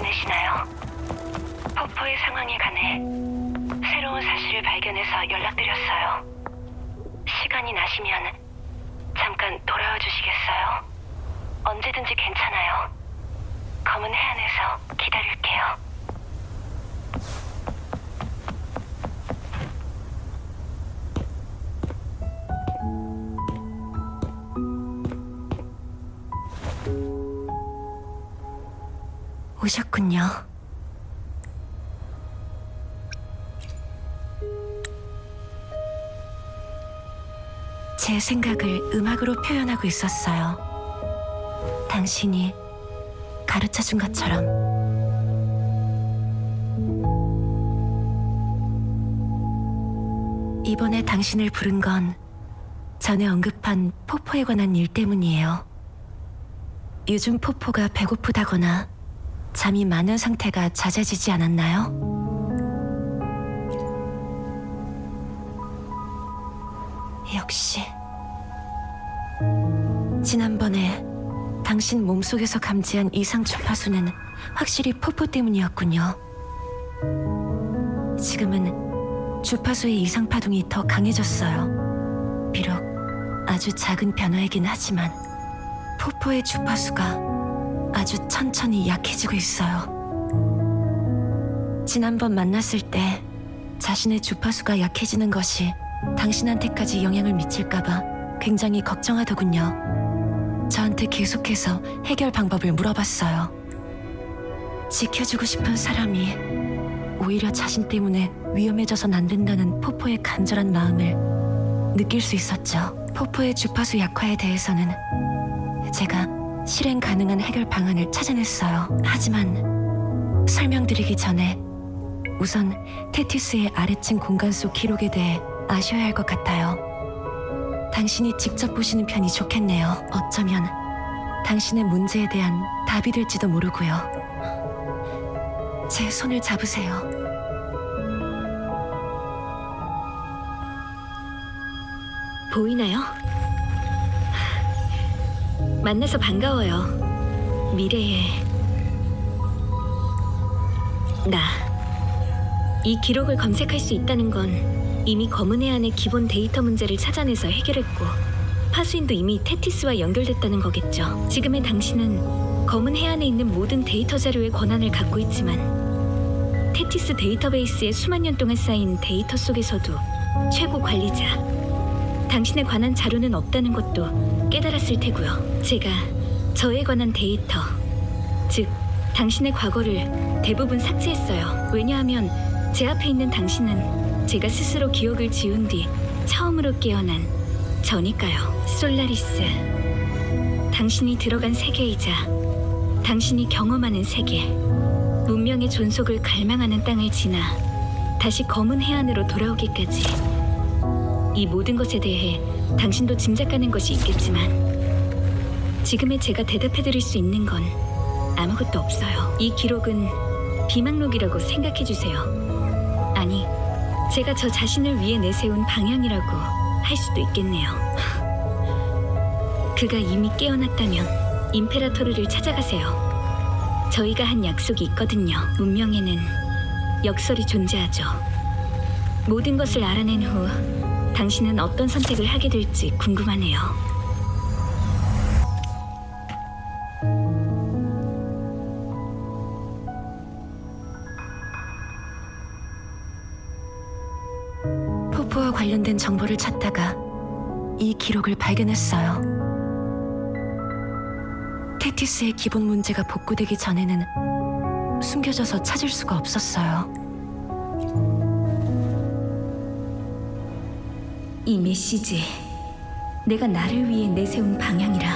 지내시나요? 폭포의 상황에 관해 새로운 사실을 발견해서 연락드렸어요. 시간이 나시면 잠깐 돌아와 주시겠어요? 언제든지 괜찮아요. 검은 해안에서 기다릴게요. 오셨군요. 제 생각을 음악으로 표현하고 있었어요. 당신이 가르쳐 준 것처럼. 이번에 당신을 부른 건 전에 언급한 포포에 관한 일 때문이에요. 요즘 포포가 배고프다거나 잠이 많은 상태가 잦아지지 않았나요? 역시 지난번에 당신 몸속에서 감지한 이상 주파수는 확실히 포포 때문이었군요. 지금은 주파수의 이상 파동이 더 강해졌어요. 비록 아주 작은 변화이긴 하지만 포포의 주파수가 아주 천천히 약해지고 있어요. 지난번 만났을 때 자신의 주파수가 약해지는 것이 당신한테까지 영향을 미칠까봐 굉장히 걱정하더군요. 저한테 계속해서 해결 방법을 물어봤어요. 지켜주고 싶은 사람이 오히려 자신 때문에 위험해져선 안 된다는 포포의 간절한 마음을 느낄 수 있었죠. 포포의 주파수 약화에 대해서는 제가 실행 가능한 해결 방안을 찾아냈어요. 하지만 설명드리기 전에 우선 테티스의 아래층 공간 속 기록에 대해 아셔야 할 것 같아요. 당신이 직접 보시는 편이 좋겠네요. 어쩌면 당신의 문제에 대한 답이 될지도 모르고요. 제 손을 잡으세요. 보이나요? 만나서 반가워요. 미래의 나. 이 기록을 검색할 수 있다는 건 이미 검은 해안의 기본 데이터 문제를 찾아내서 해결했고 파수인도 이미 테티스와 연결됐다는 거겠죠. 지금의 당신은 검은 해안에 있는 모든 데이터 자료의 권한을 갖고 있지만 테티스 데이터베이스에 수만 년 동안 쌓인 데이터 속에서도 최고 관리자 당신에 관한 자료는 없다는 것도 깨달았을 테고요. 제가 저에 관한 데이터, 즉 당신의 과거를 대부분 삭제했어요. 왜냐하면 제 앞에 있는 당신은 제가 스스로 기억을 지운 뒤 처음으로 깨어난 저니까요. 솔라리스. 당신이 들어간 세계이자 당신이 경험하는 세계. 문명의 존속을 갈망하는 땅을 지나 다시 검은 해안으로 돌아오기까지 이 모든 것에 대해 당신도 짐작하는 것이 있겠지만 지금의 제가 대답해드릴 수 있는 건 아무것도 없어요. 이 기록은 비망록이라고 생각해 주세요. 아니, 제가 저 자신을 위해 내세운 방향이라고 할 수도 있겠네요. 그가 이미 깨어났다면 임페라토르를 찾아가세요. 저희가 한 약속이 있거든요. 문명에는 역설이 존재하죠. 모든 것을 알아낸 후 당신은 어떤 선택을 하게 될지 궁금하네요. 관련된 정보를 찾다가 이 기록을 발견했어요. 테티스의 기본 문제가 복구되기 전에는 숨겨져서 찾을 수가 없었어요. 이 메시지, 내가 나를 위해 내세운 방향이라.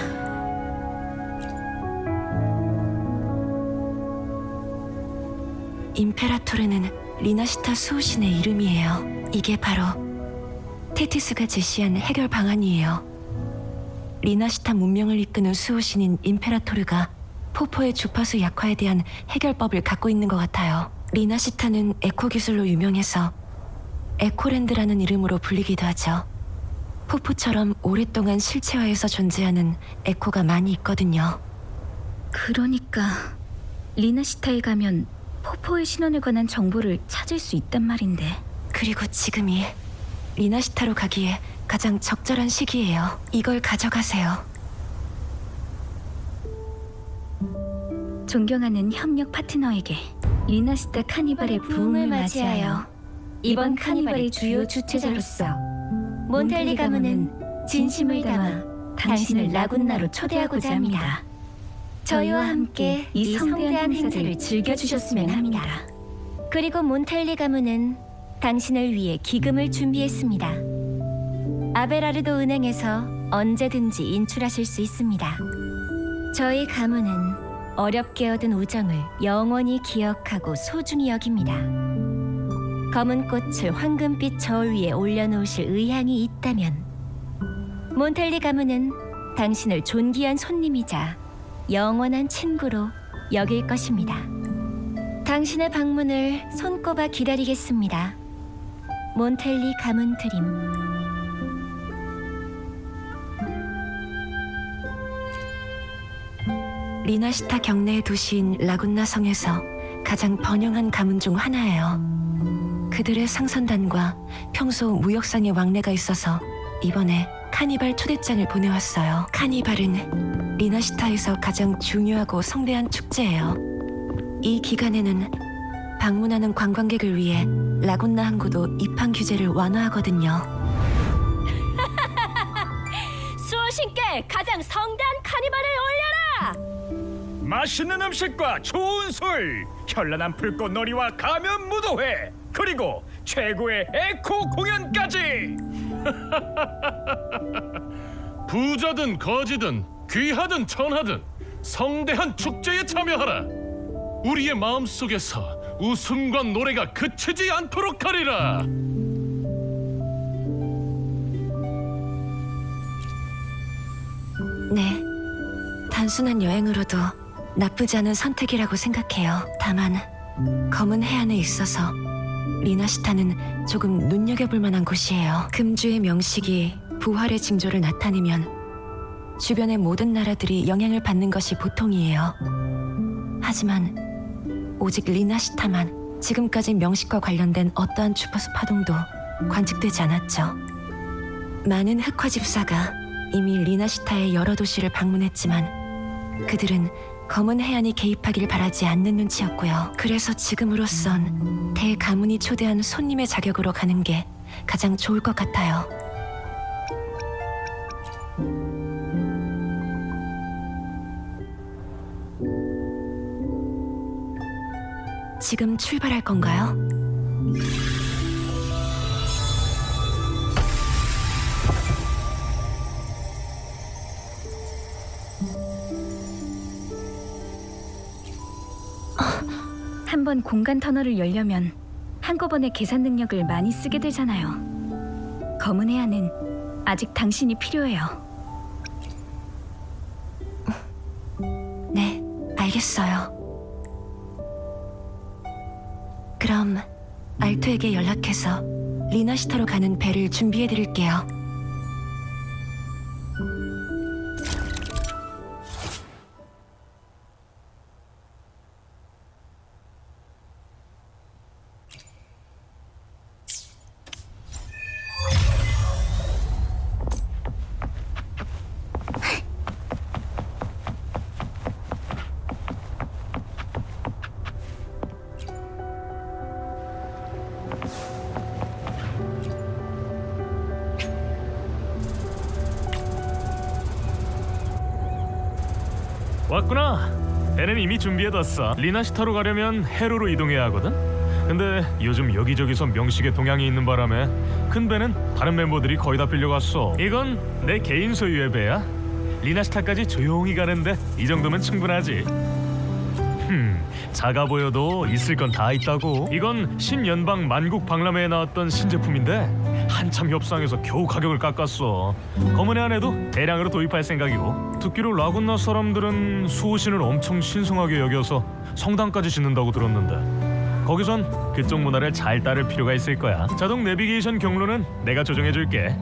임페라토르는 리나시타 수호신의 이름이에요. 이게 바로 테티스가 제시한 해결 방안이에요. 리나시타 문명을 이끄는 수호신인 임페라토르가 포포의 주파수 약화에 대한 해결법을 갖고 있는 것 같아요. 리나시타는 에코 기술로 유명해서 에코랜드라는 이름으로 불리기도 하죠. 포포처럼 오랫동안 실체화해서 존재하는 에코가 많이 있거든요. 그러니까 리나시타에 가면 포포의 신원에 관한 정보를 찾을 수 있단 말인데 그리고 지금이 리나시타로 가기에 가장 적절한 시기예요. 이걸 가져가세요. 존경하는 협력 파트너에게 리나시타 카니발의 부흥을 맞이하여 이번 카니발의 주요 주최자로서 몬텔리 가문은 진심을 담아 당신을 라군나로 초대하고자 합니다. 저희와 함께 이 성대한 행사를 즐겨주셨으면 합니다. 그리고 몬텔리 가문은 당신을 위해 기금을 준비했습니다. 아베라르도 은행에서 언제든지 인출하실 수 있습니다. 저희 가문은 어렵게 얻은 우정을 영원히 기억하고 소중히 여깁니다. 검은 꽃을 황금빛 저울 위에 올려놓으실 의향이 있다면 몬텔리 가문은 당신을 존귀한 손님이자 영원한 친구로 여길 것입니다. 당신의 방문을 손꼽아 기다리겠습니다. 몬텔리 가문 드림. 리나시타 경내의 도시인 라군나 성에서 가장 번영한 가문 중 하나예요. 그들의 상선단과 평소 무역상의 왕래가 있어서 이번에 카니발 초대장을 보내왔어요. 카니발은 리나시타에서 가장 중요하고 성대한 축제예요. 이 기간에는 방문하는 관광객을 위해 라군나 항구도 입항 규제를 완화하거든요. 수호신께 가장 성대한 카니발을 올려라! 맛있는 음식과 좋은 술, 현란한 불꽃놀이와 가면 무도회, 그리고 최고의 에코 공연까지. 부자든 거지든 귀하든 천하든 성대한 축제에 참여하라. 우리의 마음 속에서 웃음과 노래가 그치지 않도록 하리라. 네. 단순한 여행으로도 나쁘지 않은 선택이라고 생각해요. 다만 검은 해안에 있어서 리나시타는 조금 눈여겨볼 만한 곳이에요. 금주의 명식이 부활의 징조를 나타내면 주변의 모든 나라들이 영향을 받는 것이 보통이에요. 하지만 오직 리나시타만 지금까지 명식과 관련된 어떠한 주파수 파동도 관측되지 않았죠. 많은 흑화 집사가 이미 리나시타의 여러 도시를 방문했지만 그들은 검은 해안이 개입하길 바라지 않는 눈치였고요. 그래서 지금으로선 대가문이 초대한 손님의 자격으로 가는 게 가장 좋을 것 같아요. 지금 출발할 건가요? 한 번 공간 터널을 열려면 한꺼번에 계산 능력을 많이 쓰게 되잖아요. 검은 해안은 아직 당신이 필요해요. 네, 알겠어요. 그럼 알토에게 연락해서 리나시타로 가는 배를 준비해 드릴게요. 왔구나. 배는 이미 준비해뒀어. 리나시타로 가려면 해로로 이동해야 하거든. 근데 요즘 여기저기서 명식의 동향이 있는 바람에 큰 배는 다른 멤버들이 거의 다 빌려갔어. 이건 내 개인 소유의 배야. 리나시타까지 조용히 가는데 이 정도면 충분하지. 흠, 작아 보여도 있을 건 다 있다고. 이건 신연방 만국 박람회에 나왔던 신제품인데 한참 협상해서 겨우 가격을 깎았어. 검은 해안에도 대량으로 도입할 생각이고. 듣기로 라군나 사람들은 수호신을 엄청 신성하게 여겨서 성당까지 짓는다고 들었는데. 거기선 그쪽 문화를 잘 따를 필요가 있을 거야. 자동 내비게이션 경로는 내가 조정해 줄게.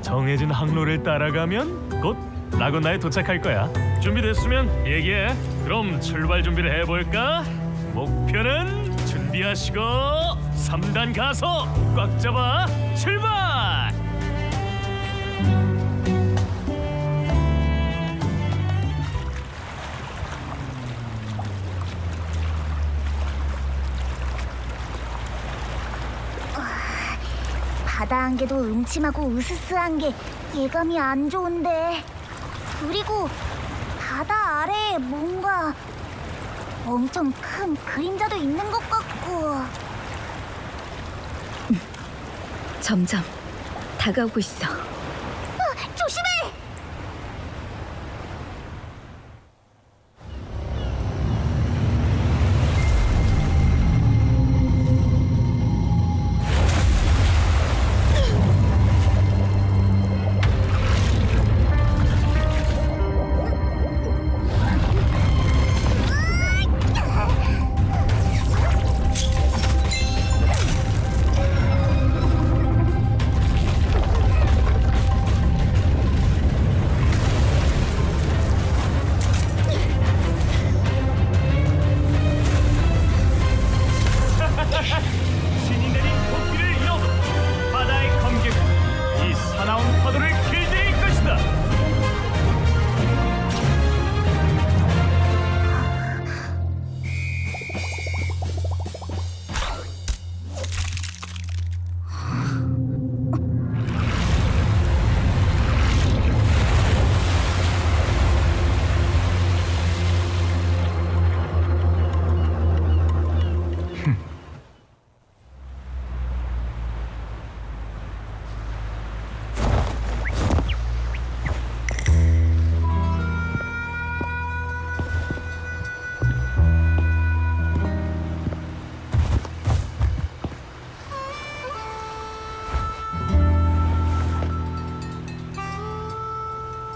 정해진 항로를 따라가면 곧 라곤나에 도착할 거야. 준비됐으면 얘기해. 그럼 출발 준비를 해볼까? 목표는 준비하시고 3단 가서 꽉 잡아 출발! 바다 안개도 음침하고 으스스한 게 예감이 안 좋은데 그리고 바다 아래에 뭔가 엄청 큰 그림자도 있는 것 같고 점점 다가오고 있어. 조심해!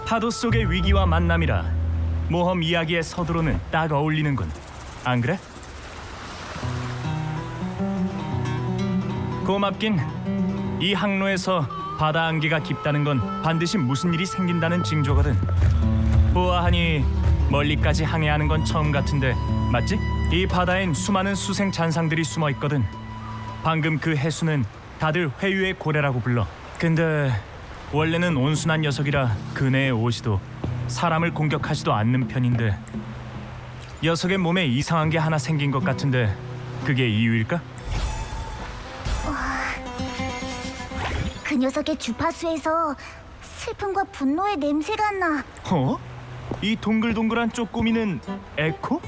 파도 속의 위기와 만남이라 모험 이야기의 서두로는 딱 어울리는군. 안 그래? 고맙긴. 이 항로에서 바다 안개가 깊다는 건 반드시 무슨 일이 생긴다는 징조거든. 보아하니 멀리까지 항해하는 건 처음 같은데 맞지? 이 바다엔 수많은 수생 잔상들이 숨어 있거든. 방금 그 해수는 다들 회유의 고래라고 불러. 근데 원래는 온순한 녀석이라 그네의 옷이도 사람을 공격하지도 않는 편인데 녀석의 몸에 이상한 게 하나 생긴 것 같은데 그게 이유일까? 그 녀석의 주파수에서 슬픔과 분노의 냄새가 나 어? 이 동글동글한 쪼꼬미는 에코?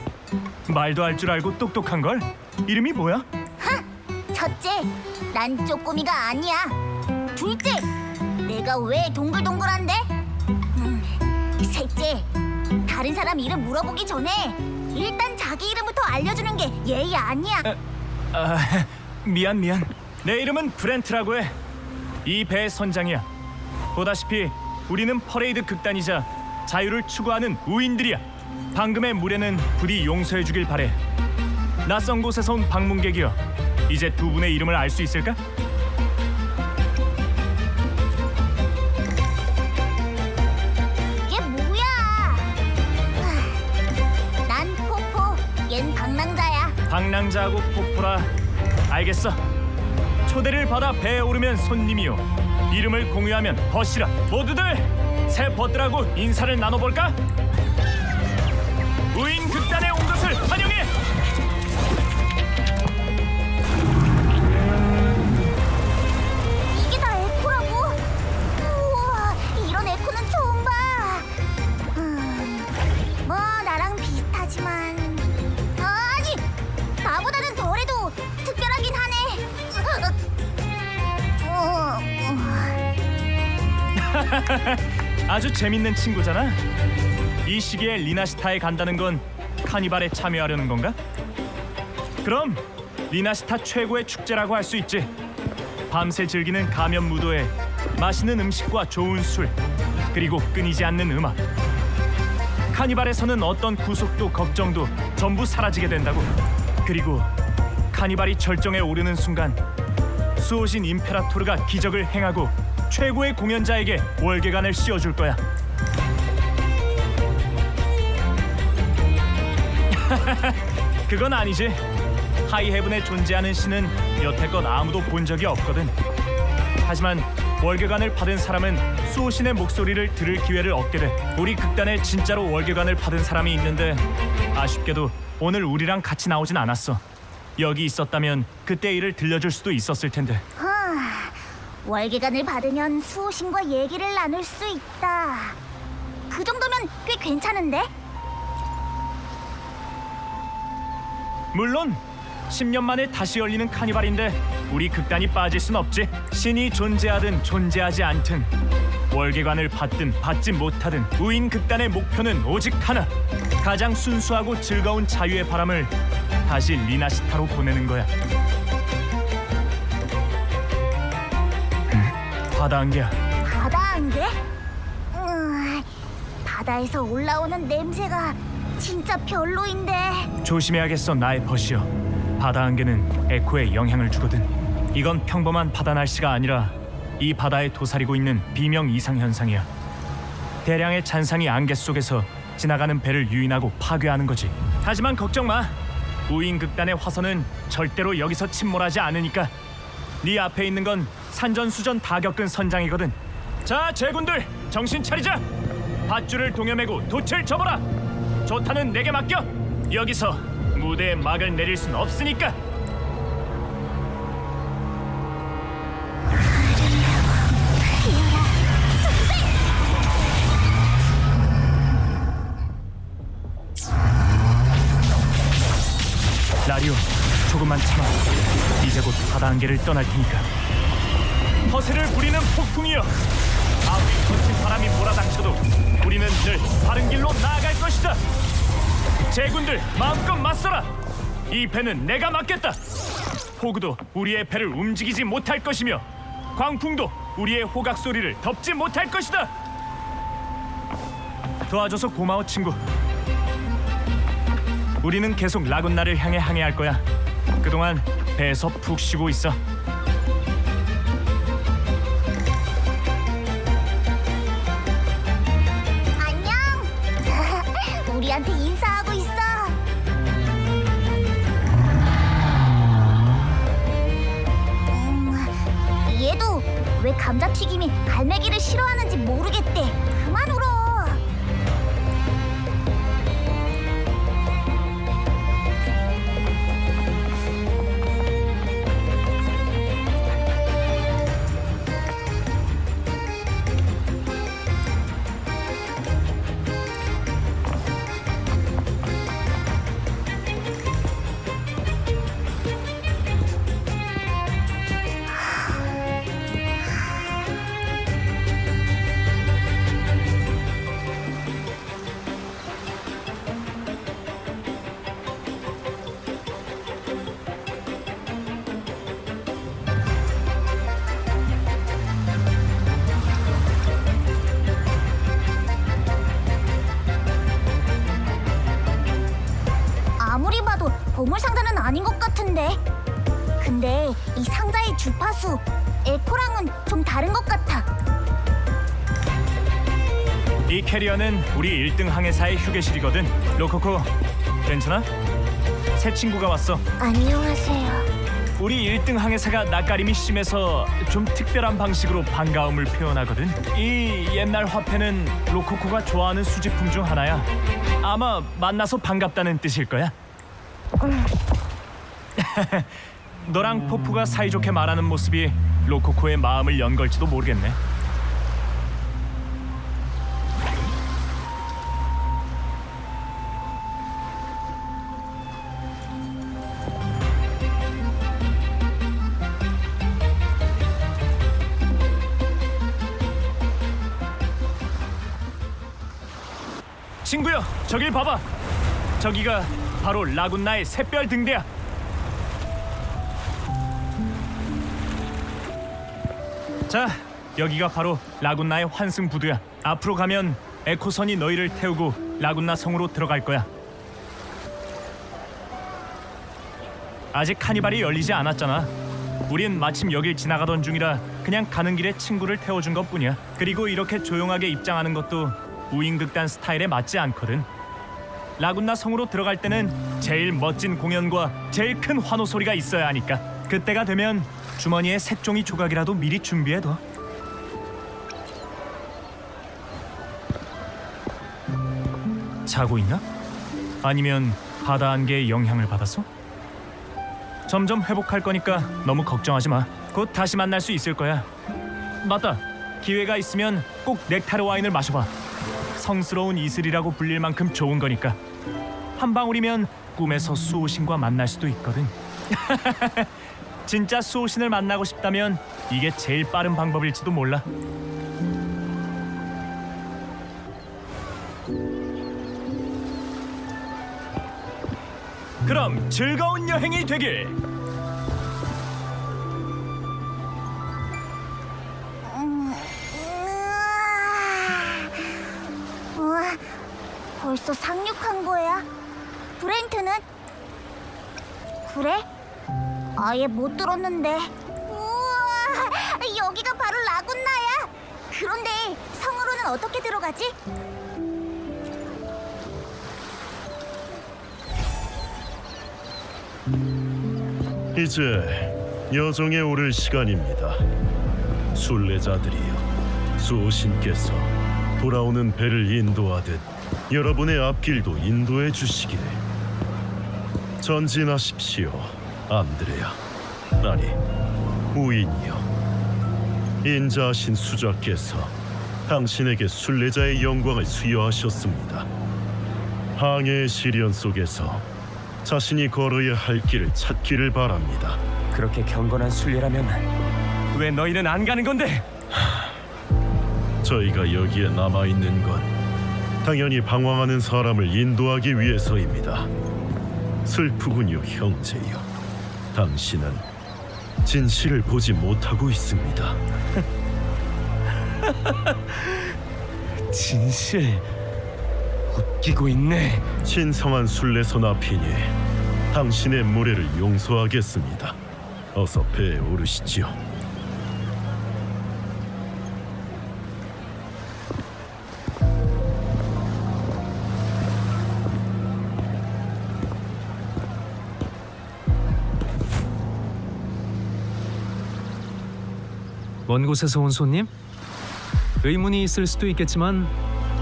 말도 할 줄 알고 똑똑한 걸? 이름이 뭐야? 첫째, 난 쪼꼬미가 아니야. 내가 왜 동글동글한데? 음, 셋째, 다른 사람 이름 물어보기 전에 일단 자기 이름부터 알려주는 게 예의 아니야. 아, 미안 미안. 내 이름은 브렌트라고 해. 이 배의 선장이야. 보다시피 우리는 퍼레이드 극단이자 자유를 추구하는 우인들이야. 방금의 무례는 부디 용서해 주길 바래. 낯선 곳에서 온 방문객이여. 이제 두 분의 이름을 알 수 있을까? 방랑자하고 포포라. 알겠어. 초대를 받아 배에 오르면 손님이요. 이름을 공유하면 벗이라. 모두들 새 벗들하고 인사를 나눠볼까? 아주 재밌는 친구잖아. 이 시기에 리나시타에 간다는 건 카니발에 참여하려는 건가? 그럼 리나시타 최고의 축제라고 할 수 있지. 밤새 즐기는 가면 무도에 맛있는 음식과 좋은 술 그리고 끊이지 않는 음악. 카니발에서는 어떤 구속도 걱정도 전부 사라지게 된다고. 그리고 카니발이 절정에 오르는 순간 수호신 임페라토르가 기적을 행하고 최고의 공연자에게 월계관을 씌워줄 거야. 그건 아니지. 하이헤븐에 존재하는 신은 여태껏 아무도 본 적이 없거든. 하지만 월계관을 받은 사람은 수호신의 목소리를 들을 기회를 얻게 돼. 우리 극단에 진짜로 월계관을 받은 사람이 있는데 아쉽게도 오늘 우리랑 같이 나오진 않았어. 여기 있었다면 그때 일을 들려줄 수도 있었을 텐데. 어? 월계관을 받으면 수호신과 얘기를 나눌 수 있다. 그 정도면 꽤 괜찮은데? 물론 10년 만에 다시 열리는 카니발인데 우리 극단이 빠질 순 없지. 신이 존재하든 존재하지 않든 월계관을 받든 받지 못하든 우인 극단의 목표는 오직 하나. 가장 순수하고 즐거운 자유의 바람을 다시 리나시타로 보내는 거야. 바다 안개야. 바다 안개? 음, 바다에서 올라오는 냄새가 진짜 별로인데. 조심해야겠어 나의 버시여 바다 안개는 에코에 영향을 주거든 이건 평범한 바다 날씨가 아니라 이 바다에 도사리고 있는 비명 이상 현상이야 대량의 잔상이 안개 속에서 지나가는 배를 유인하고 파괴하는 거지 하지만 걱정 마 우인 극단의 화선은 절대로 여기서 침몰하지 않으니까 네 앞에 있는 건 산전수전 다 겪은 선장이거든. 자 제군들 정신 차리자. 밧줄을 동여매고 돛을 접어라. 조타는 내게 맡겨. 여기서 무대에 막을 내릴 순 없으니까. 라리오 조금만 참아. 이제 곧 바다 안개를 떠날 테니까 허세를 부리는 폭풍이여. 아무리 거친 바람이 몰아닥쳐도 우리는 늘 바른 길로 나아갈 것이다. 제군들 마음껏 맞서라. 이 배는 내가 맡겠다. 호구도 우리의 배를 움직이지 못할 것이며 광풍도 우리의 호각 소리를 덮지 못할 것이다. 도와줘서 고마워 친구. 우리는 계속 라군나를 향해 항해할 거야. 그동안 배에서 푹 쉬고 있어 갈매기를 싫어하는 수 에코랑은 좀 다른 것 같아. 이 캐리어는 우리 1등 항해사의 휴게실이거든 로코코 괜찮아? 새 친구가 왔어 안녕하세요. 우리 1등 항해사가 낯가림이 심해서 좀 특별한 방식으로 반가움을 표현하거든. 이 옛날 화폐는 로코코가 좋아하는 수집품 중 하나야. 아마 만나서 반갑다는 뜻일 거야. 너랑 포프가 사이좋게 말하는 모습이 로코코의 마음을 연 걸지도 모르겠네. 친구여, 저길 봐봐. 저기가 바로 라군나의 샛별 등대야. 자, 여기가 바로 라군나의 환승 부두야. 앞으로 가면 에코선이 너희를 태우고 라군나 성으로 들어갈 거야. 아직 카니발이 열리지 않았잖아. 우린 마침 여길 지나가던 중이라 그냥 가는 길에 친구를 태워준 것 뿐이야. 그리고 이렇게 조용하게 입장하는 것도 우인극단 스타일에 맞지 않거든. 라군나 성으로 들어갈 때는 제일 멋진 공연과 제일 큰 환호 소리가 있어야 하니까 그때가 되면 주머니에 색종이 조각이라도 미리 준비해둬. 자고 있나? 아니면 바다 안개의 영향을 받았어? 점점 회복할 거니까 너무 걱정하지 마. 곧 다시 만날 수 있을 거야. 맞다. 기회가 있으면 꼭 넥타르 와인을 마셔봐. 성스러운 이슬이라고 불릴 만큼 좋은 거니까. 한 방울이면 꿈에서 수호신과 만날 수도 있거든. 진짜 수호신을 만나고 싶다면 이게 제일 빠른 방법일지도 몰라. 그럼 즐거운 여행이 되길. 음. 우와, 벌써 상륙한 거야? 브렌트는? 그래? 아예 못 들었는데. 우와, 여기가 바로 라군나야. 그런데 성으로는 어떻게 들어가지? 이제 여정에 오를 시간입니다. 순례자들이여, 수호신께서 돌아오는 배를 인도하듯 여러분의 앞길도 인도해 주시길. 전진하십시오, 안드레아. 아니, 우인이여. 인자하신 수자께서 당신에게 순례자의 영광을 수여하셨습니다. 항해의 시련 속에서 자신이 걸어야 할 길을 찾기를 바랍니다. 그렇게 경건한 순례라면 왜 너희는 안 가는 건데? 저희가 여기에 남아 있는 건 당연히 방황하는 사람을 인도하기 위해서입니다. 슬프군요, 형제여. 당신은 진실을 보지 못하고 있습니다. 진실 웃기고 있네. 신성한 순례선 앞이니 당신의 무례를 용서하겠습니다. 어서 배에 오르시지요. 먼 곳에서 온 손님? 의문이 있을 수도 있겠지만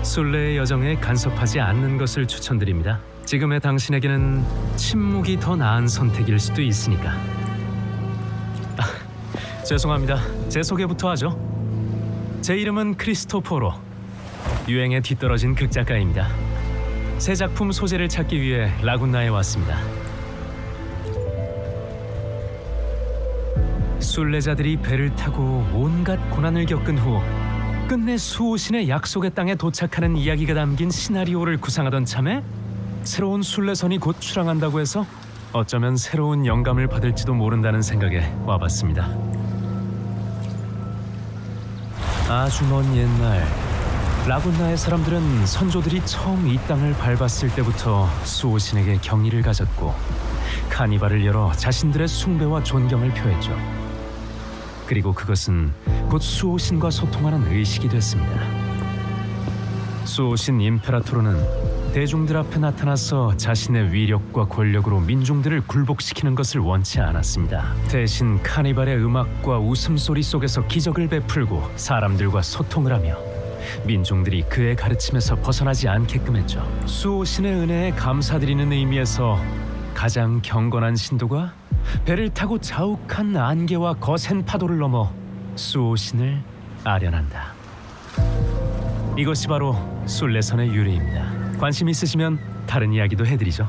순례의 여정에 간섭하지 않는 것을 추천드립니다. 지금의 당신에게는 침묵이 더 나은 선택일 수도 있으니까. 아, 죄송합니다. 제 소개부터 하죠. 제 이름은 크리스토포로. 유행에 뒤떨어진 극작가입니다. 새 작품 소재를 찾기 위해 라군나에 왔습니다. 순례자들이 배를 타고 온갖 고난을 겪은 후 끝내 수호신의 약속의 땅에 도착하는 이야기가 담긴 시나리오를 구상하던 참에 새로운 순례선이 곧 출항한다고 해서 어쩌면 새로운 영감을 받을지도 모른다는 생각에 와봤습니다. 아주 먼 옛날 라군나의 사람들은 선조들이 처음 이 땅을 밟았을 때부터 수호신에게 경의를 가졌고 카니발을 열어 자신들의 숭배와 존경을 표했죠. 그리고 그것은 곧 수호신과 소통하는 의식이 됐습니다. 수호신 임페라토르는 대중들 앞에 나타나서 자신의 위력과 권력으로 민중들을 굴복시키는 것을 원치 않았습니다. 대신 카니발의 음악과 웃음소리 속에서 기적을 베풀고 사람들과 소통을 하며 민중들이 그의 가르침에서 벗어나지 않게끔 했죠. 수호신의 은혜에 감사드리는 의미에서 가장 경건한 신도가 배를 타고 자욱한 안개와 거센 파도를 넘어 수호신을 아련한다. 이것이 바로 순례선의 유래입니다. 관심 있으시면 다른 이야기도 해드리죠.